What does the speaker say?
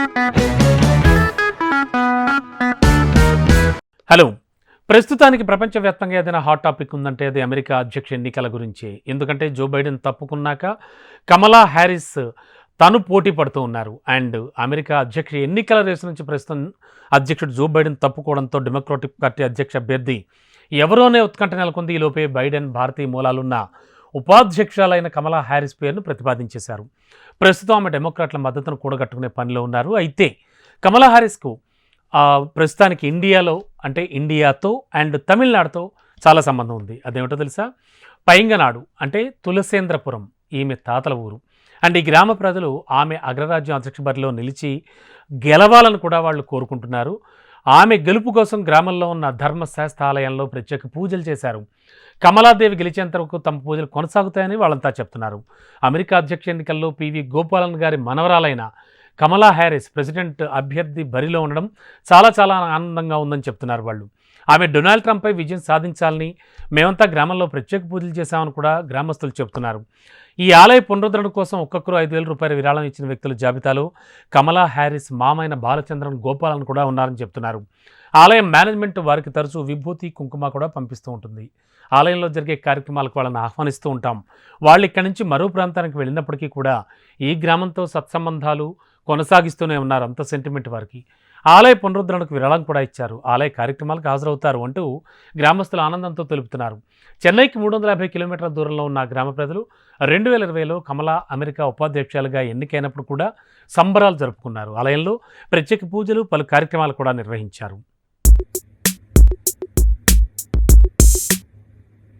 Hello. ప్రస్తుతానికి ప్రపంచవ్యాప్తంగా ఏదైనా హాట్ టాపిక్ ఉందంటే అది అమెరికా అధ్యక్ష ఎన్నికల గురించి. ఎందుకంటే జో బైడెన్ తప్పుకున్నాక కమలా హ్యారిస్ తను పోటీ పడుతూ ఉన్నారు. అండ్ అమెరికా అధ్యక్ష ఎన్నికల రేసు నుంచి ప్రస్తుతం అధ్యక్షుడు జో బైడెన్ తప్పుకోవడంతో డెమోక్రాటిక్ పార్టీ అధ్యక్ష అభ్యర్థి ఎవరోనే ఉత్కంఠ నెలకొంది. ఈలోపే బైడెన్ భారతీయ మూలాలున్న ఉపాధ్యక్షురాలైన కమలా హ్యారిస్ పేరును ప్రతిపాదించేశారు. ప్రస్తుతం ఆమె డెమోక్రాట్ల మద్దతును కూడగట్టుకునే పనిలో ఉన్నారు. అయితే కమలా హ్యారిస్కు ప్రస్తుతానికి ఇండియాలో అంటే ఇండియాతో అండ్ తమిళనాడుతో చాలా సంబంధం ఉంది. అదేమిటో తెలుసా? పైంగనాడు అంటే తులసేంద్రపురం ఈమె తాతల ఊరు. అండ్ ఈ గ్రామ ప్రజలు ఆమె అగ్రరాజ్యం అధ్యక్ష బరిలో నిలిచి గెలవాలని కూడా వాళ్ళు కోరుకుంటున్నారు. ఆమె గెలుపు కోసం గ్రామంలో ఉన్న ధర్మశాస్త్ర ఆలయంలో ప్రత్యేక పూజలు చేశారు. కమలాదేవి గెలిచేంత వరకు తమ పూజలు కొనసాగుతాయని వాళ్ళంతా చెప్తున్నారు. అమెరికా అధ్యక్ష ఎన్నికల్లో పివి గోపాలన్ గారి మనవరాలైన కమలా హ్యారిస్ ప్రెసిడెంట్ అభ్యర్థి బరిలో ఉండడం చాలా చాలా ఆనందంగా ఉందని చెప్తున్నారు వాళ్ళు. ఆమె డొనాల్డ్ ట్రంప్పై విజయం సాధించాలని మేమంతా గ్రామంలో ప్రత్యేక పూజలు చేశామని కూడా గ్రామస్తులు చెబుతున్నారు. ఈ ఆలయ పునరుద్ధరణ కోసం ఒక్కొక్కరు ఐదు వేల రూపాయల విరాళం ఇచ్చిన వ్యక్తుల జాబితాలో కమలా హ్యారిస్ మామైన బాలచంద్రన్ గోపాలన్ కూడా ఉన్నారని చెప్తున్నారు. ఆలయం మేనేజ్మెంట్ వారికి తరచూ విభూతి కుంకుమ కూడా పంపిస్తూ ఉంటుంది. ఆలయంలో జరిగే కార్యక్రమాలకు వాళ్ళని ఆహ్వానిస్తూ ఉంటాం. వాళ్ళు ఇక్కడి నుంచి మరో ప్రాంతానికి వెళ్ళినప్పటికీ కూడా ఈ గ్రామంతో సత్సంబంధాలు కొనసాగిస్తూనే ఉన్నారు అంత సెంటిమెంట్ వారికి. ఆలయ పునరుద్ధరణకు విరాళం కూడా ఇచ్చారు. ఆలయ కార్యక్రమాలకు హాజరవుతారు అంటూ గ్రామస్తులు ఆనందంతో తెలుపుతున్నారు. చెన్నైకి మూడు వందల యాభై కిలోమీటర్ల దూరంలో ఉన్న గ్రామ ప్రజలు రెండు వేల ఇరవైలో కమలా అమెరికా ఉపాధ్యక్షులుగా ఎన్నికైనప్పుడు కూడా సంబరాలు జరుపుకున్నారు. ఆలయంలో ప్రత్యేక పూజలు పలు కార్యక్రమాలు కూడా నిర్వహించారు.